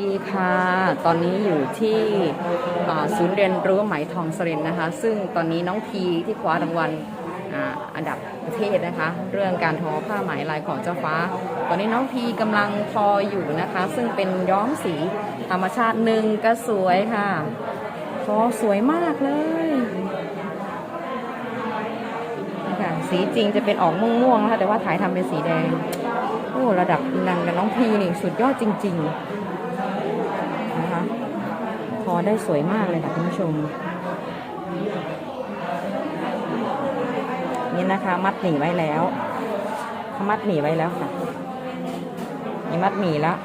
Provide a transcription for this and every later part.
ดีค่ะ ตอนนี้อยู่ที่ศูนย์เรียนรู้ไหมทองสรินนะคะ ซึ่งตอนนี้น้องพีที่คว้ารางวัลอันดับประเทศนะคะ เรื่องการทอผ้าไหมลายของเจ้าฟ้า ตอนนี้น้องพีกำลังทออยู่นะคะ ซึ่งเป็นย้อมสีธรรมชาติหนึ่งก็สวยค่ะทอสวยมากเลยนี่ค่ะสีจริงจะเป็นออกม่วงๆนะคะแต่ว่าถ่ายทำเป็นสีแดง โอ้ระดับนันกับน้องพีนี่สุดยอดจริง ๆ ทอได้สวยมากเลยค่ะคุณผู้ชม นี่นะคะ มัดหมี่ไว้แล้วเขามัดหมี่ไว้แล้วค่ะนี่มัดหมีแล้ว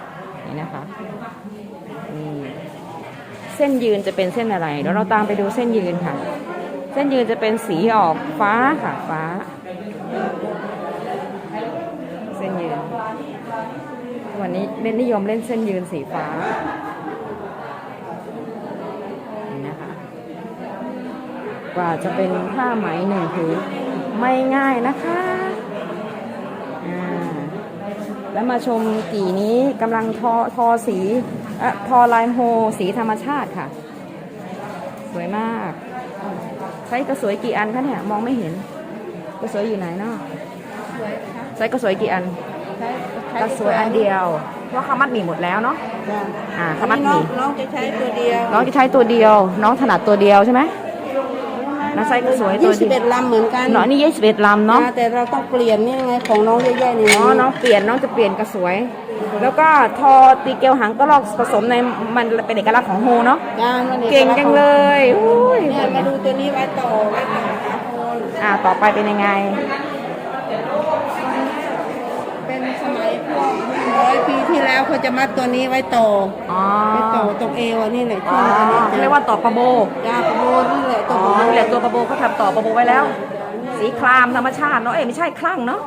นี่นะคะนี่เส้นยืนจะเป็นเส้นอะไรเดี๋ยวเราตามไปดูเส้นยืนค่ะ เส้นยืนจะเป็นสีออกฟ้าค่ะฟ้า เส้นยืนวันนี้เล่นนิยมเล่นเส้นยืนสีฟ้า นี่นะคะ กว่าจะเป็นผ้าไหมหนึ่งผืนไม่ง่ายนะคะอ่าแล้วมาชมกี่นี้กำลังทอทอสีเอ่อทอลายโฮสีธรรมชาติค่ะ สวยมาก ใช้กระสวยกี่อันคะเนี่ยมองไม่เห็น กระสวยอยู่ไหนเนาะใช้กระสวยกี่อัน กระสวยอันเดียวเพราะเขามัดหมี่หมดแล้วเนาะอ่าอัเขานมัดนี้หน้องมี่น้องจะใช้ตัวเดียว น้องจะใช้ตัวเดียว น้องถนัดตัวเดียวใช่ไหม น้องใช้กระสวยตัวยี่สิบเดีเอ็ยวดลำเหมือนกันเนาะนี่ยี่สิบเอ็ดลำเนาะแต่เราต้องเปลี่ยนนี่ไงของน้องเยอะๆนี่อ๋อน้องเปลี่ยนน้องจะเปลี่ยนกระสวย แล้วก็ทอตีเกลียวหางก็ลอกผสมในมันเป็นเอกลักษณ์ของโฮเนาะงานมันอกเก่งจังเลยอุ้ยเนี่ยมาดูตัวนี้ไว้ต่อไว้ต่อนะโคนอ่าต่อไปเป็นยังไง เป็นสมัยพวก ร้อยปีที่แล้วเขาจะมัดตัวนี้ไว้ต่ออ๋อไว้ต่อตรงเอวอะนี่แหละอ๋ช่อวงนี้เรียกว่าต่อประโบยาประโมนนี่แหละตัอ๋วอนี่แหละตัวประโบเขาทำต่อประโบไว้แล้ว สีครามธรรมชาติเนาะเอ้ยไม่ใช่คลั่งเนาะ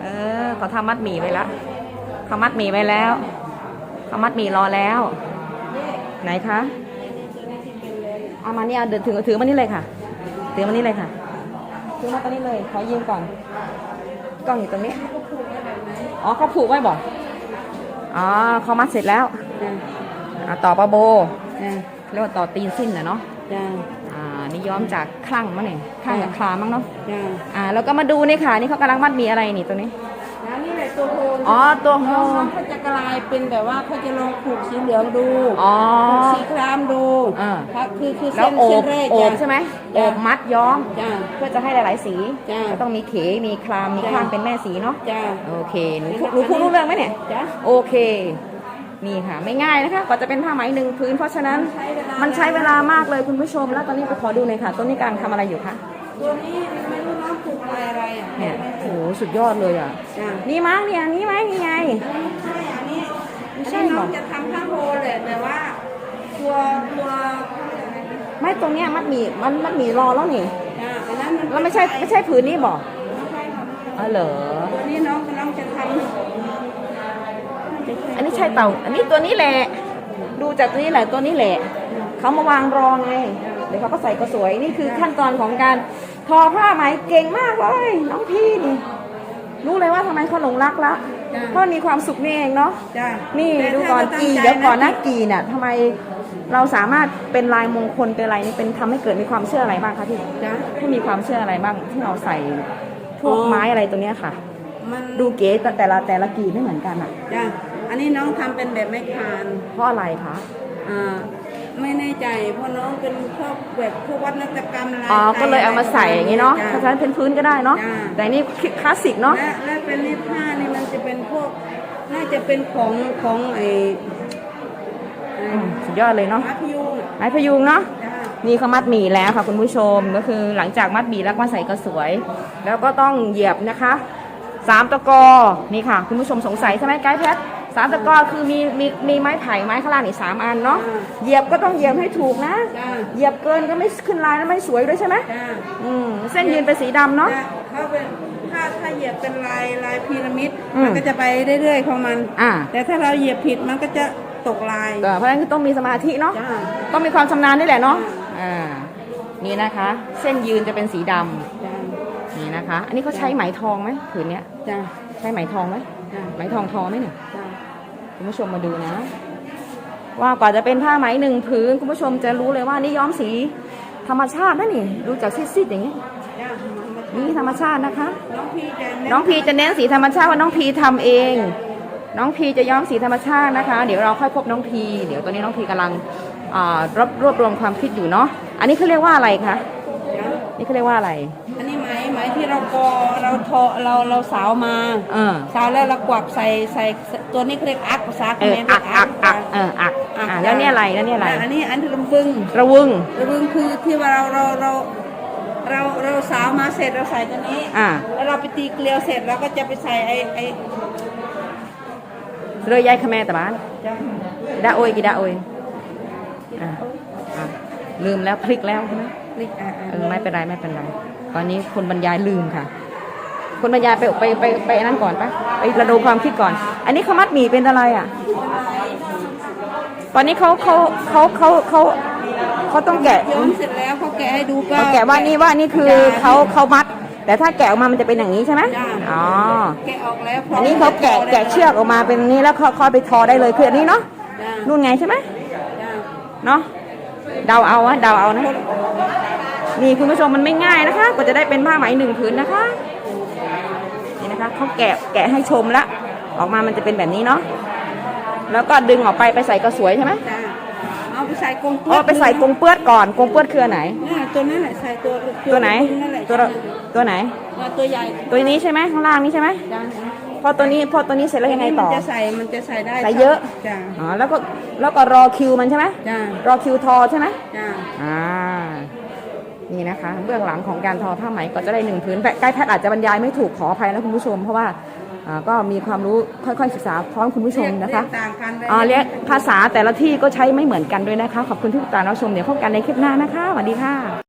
เออเขาทำมัดหมี่ไว้แล้วเขามัดหมี่ไว้แล้วเขามัดหมี่รอแล้ว ไหนคะเอามาเนี่ยเดินถือถือมานี่เลยค่ะถือมานี่เลยค่ะถือมาตรงนี้เลยขอยืมก่อนกล้องอยู่ตรงนี้อ๋อเขาผูกไว้บอก อ๋อเขามัดเสร็จแล้วจ้าอะต่อปะโบจ้าเรียกว่าต่อตีนสิ้นนะเนาะจ้าอ่านี่ย้อมจากคลั่งมั้งเนี่ยคลั่งกับคลามมั้งเนาะจ้าอ่าแล้วก็มาดูนี่ค่ะ นี่เขากำลังมัดหมีอะไรนี่ตรงนี้แล้วนี่แหละ ตัวโคนอ๋อตัวโฮน้องๆเขาจะกลายเป็นแบบว่าเขาจะลองผูกสีเหลืองดูอ๋อผูกสีครามดูอ่า ครับคือคือแล้เส้วนโอเส้บนแรกโอจ้ะบใช่ไหมโอจ้ะบมัดย้อม จ้าเพื่อจะให้หลาย ๆ สีจ้ะก็ต้องมีเขมีคลามมีจ้ะ ข้างเป็นแม่สีเนาะจ้า โอเคหนูพูดหนูพูดรู้เรื่องไหมเนี่ยจ้าโอเค นี่ค่ะ ไม่ง่ายนะคะกว่าจะเป็นผ้าไหมหนึ่งพื้น เพราะฉะนั้นใช้เวลามันใช้เวลามากเลยคุณผู้ชม แล้วตอนนี้ไปขอดูหน่อยค่ะ ต้นนี้กำลังทำอะไรอยู่คะ ตัวนี้ไม่รู้น้องผูกลายอะไรอะเนี่ยโอ้โหสุดยอดเลยอะ จ้านี่มั้งเนี่ยนี่ไหมนี่ไง ใช่อันนี้ไม่อันใช่นี้หรน้อองจะทำผ้าโฮลแหละแต่ว่า ตัวตัวไม่ตรงเนี้ยมัดหมีมันมัดหมีรอแล้วนี่ จ้าอันนั้นมันแล้วไม่ใช่ไม่ใช่ผืนนี้บอกไม่ใช่ค่ะอ๋อเหรอ ตัวนี้น้องน้องจะทอันนี้ใช่เต่า อันนี้ตัวนี้แหละ ดูจากตัวนี้แหละตัวนี้แหละ เขามาวางรองไง เดี๋ยวเขาก็ใส่กระสวยนี่คือขั้นตอนของการทอผ้าไหมเก่งมากเลยน้องพี่นี่รู้เลยว่าทำไมเขาหลงรักละจ้าเพราะมีความสุขนี่เองเนาะจ้านี่แต่ดูถ้าก่อนเราตั้งกีใจเดี๋ยวก่อนนะที่กีน่ะทำไมเราสามารถเป็นลายมงคลเป็นอะไรนี่เป็นทำให้เกิดมีความเชื่ออะไรบ้างคะพี่จ้าที่มีความเชื่ออะไรบ้างที่เราใส่พวกอ๋อ ไม้อะไรตัวเนี้ยค่ะ มันดูเก๋แต่แต่ละแต่ละกีไม่เหมือนกันอะ จ้าอันนี้น้องทำเป็นแบบไม่คานเพราะอะไรคะ อ่า ไม่แน่ใจเพราะน้องเป็นพวกแบบพวกวัฒนกรรมอะไรอ๋อ ก็เลยเอามาใส่อย่างนี้เนาะเพจ้ราะฉะนั้นเป็นพื้นก็ได้เนาะ จ้ะ แต่นี่คลาสสิกเนาะ และและเป็นนี่ผ้านี่มันจะเป็นพวก น่าจะเป็นของของไอ้ไอ้อืมสุดยอดเลยเนาะมัธยุงไม้พยุงเนาะ จ้านี่เขามัดหมี่แล้วค่ะคุณผู้ชมก็คือหลังจากมัดหมี่แล้วก็ใส่กระสวย แล้วก็ต้องเหยียบนะคะสามตะกอนี่ค่ะ คุณผู้ชมสงสัยใช่ไหมไกด์แพท สามตะกอคือมีมีมีไม้ไผ่ไม้ข้างล่างนี่สามอันเนาะเหยียบก็ต้องเหยียบให้ถูกนะ จ้า เหยียบเกินก็ไม่ขึ้นลายแล้วไม่สวยด้วยใช่ไหมจ้าอืมเส้นยืนเป็นสีดำเนาะ จ้เขาเป็นถ้าถ้าเหยียบเป็นลายลายพีระมิด อืมมันก็จะไปเรื่อยๆของมัน อ่า แต่ถ้าเราเหยียบผิดมันก็จะตกลายก็เพราะฉะนั้นคือต้องมีสมาธิเนาะ จ้า ต้องมีความชำนาญนี่แหละเนาะ อ่า นี่นะคะ เส้นยืนจะเป็นสีดำจ้า นี่นะคะ อันนี้เขาใช้ไหมทองไหมผืนเนี้ย จ้า ใช้ไหมทองไหมจ้าไหมทองทอไหมเนี่ยจ้าคุณผู้ชมมาดูนะ ว่ากว่าจะเป็นผ้าไหมหนึ่งผืนคุณผู้ชมจะรู้เลยว่านี่ย้อมสีธรรมชาตินะนี่ดูจากซีดๆอย่างนี้จ้ะนี่ธรรมชาตินะคะน้องพี่จะเน้องพีจะเน้นสีธรรมชาติว่าน้องพีทำเอง น้องพีจะย้อมสีธรรมชาตินะคะ เดี๋ยวเราค่อยพบน้องพี เดี๋ยวตอนนี้น้องพีกำลังอ่ารวบรวบรวมความคิดอยู่เนาะ อันนี้เขาเรียกว่าอะไรคะจ้ะนี่เขาเรียกว่าอะไร ที่เรากอเราทอเราเราสาวมาเออ สาวแล้วเรากวักใส่ใส่ตัวนี้เขาเรียกอักภาษาเขเออมรอักอักอักจ้ะเอออักอักอ่าจ้ะแล้วเนี่ยอะไรแล้วเนี่ยอะไรอันนี้อันที่ลำบึงระวึงลำบึงคือที่ว่าเราเราเราเราเราสาวมาเสร็จเราใส่ตัวนี้อ่าแล้วเราไปตีเกลียวเสร็จเราก็จะไปใส่ไอ้ไอ้เลยยายขแม่ตะบ้านจ้ะดาโอยกี่ดาโอยอ่าอ่าลืมแล้วพลิกแล้วใช่ไหม นี่อะอะเออไม่เป็นไรไม่เป็นไร ตอนนี้คนบรรยายลืมค่ะ คนบรรยายไปไปไปไปนั่นก่อนปะไประดมความคิดก่อน อันนี้เขามัดหมี่เป็นอะไรอะ ตอนนี้เขาเขาเขาเขาเขาเขาต้องแกะย้อมเสร็จแล้วเขาแกะให้ดูก็เขาแกะว่านี่ว่านี่คือเขาเขามัด แต่ถ้าแกะออกมามันจะเป็นอย่างนี้ใช่ไหมจ้ะอ๋อแกะออกแล้วพร้มอันนี้เขาแกะแกะเชือกออกมาเป็นนี้แล้วเขาเขาเอาไปทอได้เลยคืออันนี้เนาะจ้ะนู่นไงใช่ไหมจ้ะเนาะเดาเอาอะเดาเอานะ นี่คุณผู้ชมมันไม่ง่ายนะคะกว่าจะได้เป็นผ้าไหมหนึ่งผืนนะคะนี่นะคะเขาแกะแกะให้ชมละ ออกมามันจะเป็นแบบนี้เนาะแล้วก็ดึงออกไปไปใส่กระสวยใช่ไหมจ้ะเอาไปใส่กรงเปื้อ๋อไปใส่กรงเปื้อนก่อนกรงเปื้อนคืออันไหนเนี่ยตัวนั้นแหละใส่ตัวตัวไหนนั่นแหละตัวละตัวไหนเอาตัวใหญ่ตัวนี้ใช่ไหมข้างล่างนี้ใช่ไหมจ้ะพอตัวนี้พอตัวนี้เสร็จแล้วยังไงต่อมันจะใส่มันจะใส่ได้ใส่เยอะจ้ะอ๋อแล้วก็แล้วก็รอคิวมันใช่ไหมจ้ะรอคิวทอใช่ไหมจ้ะอ่า นี่นะคะเบื้องหลังของการทอผ้าไหมก็จะได้หนึ่งผืนแต่ใกล้แพทย์อาจจะบรรยายไม่ถูกขออภัยนะคุณผู้ชม เพราะว่าอ่าก็มีความรู้ค่อยๆศึกษาพร้อมคุณผู้ชมนะคะเรียกต่างกันเลยอ่าเรียกภาษาแต่ละที่ก็ใช้ไม่เหมือนกันด้วยนะคะ ขอบคุณที่ติดตามรับชมเดี๋ยวพบกันในคลิปหน้านะคะสวัสดีค่ะ